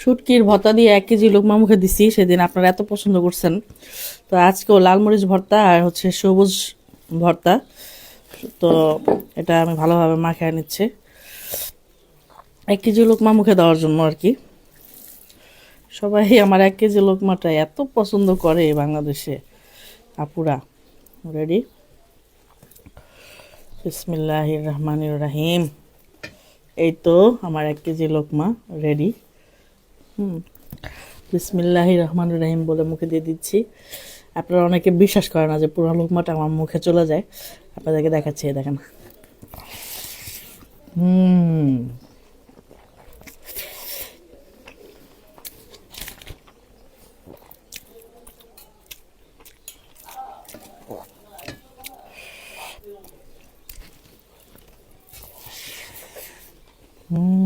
শুটকির ভর্তা দিয়ে এক কেজি লোকমা মুখে দিছি, সেদিন আপনারা এত পছন্দ করছেন। তো আজকেও লাল মরিচ ভর্তা আর হচ্ছে সবুজ ভর্তা। তো এটা আমি ভালোভাবে মাখিয়ে নিচ্ছি। এক কেজি লোকমা মুখে দেওয়ার জন্য আর কি। সবাই আমার এক কেজি লোকমাটা এত পছন্দ করে বাংলাদেশে। আপুরা রেডি বিসমিল্লাহ রহমান রাহিম। এই তো আমার এক কেজি লোকমা রেডি হুম। বিসমিল্লাহ রহমান রহিম বলে মুখে দিয়ে দিচ্ছি। আপনারা অনেকে বিশ্বাস করে না যে পুরো লোকমাটা আমার মুখে চলে যায়। আপনাদেরকে দেখাচ্ছি দেখেন। হুম। হুম।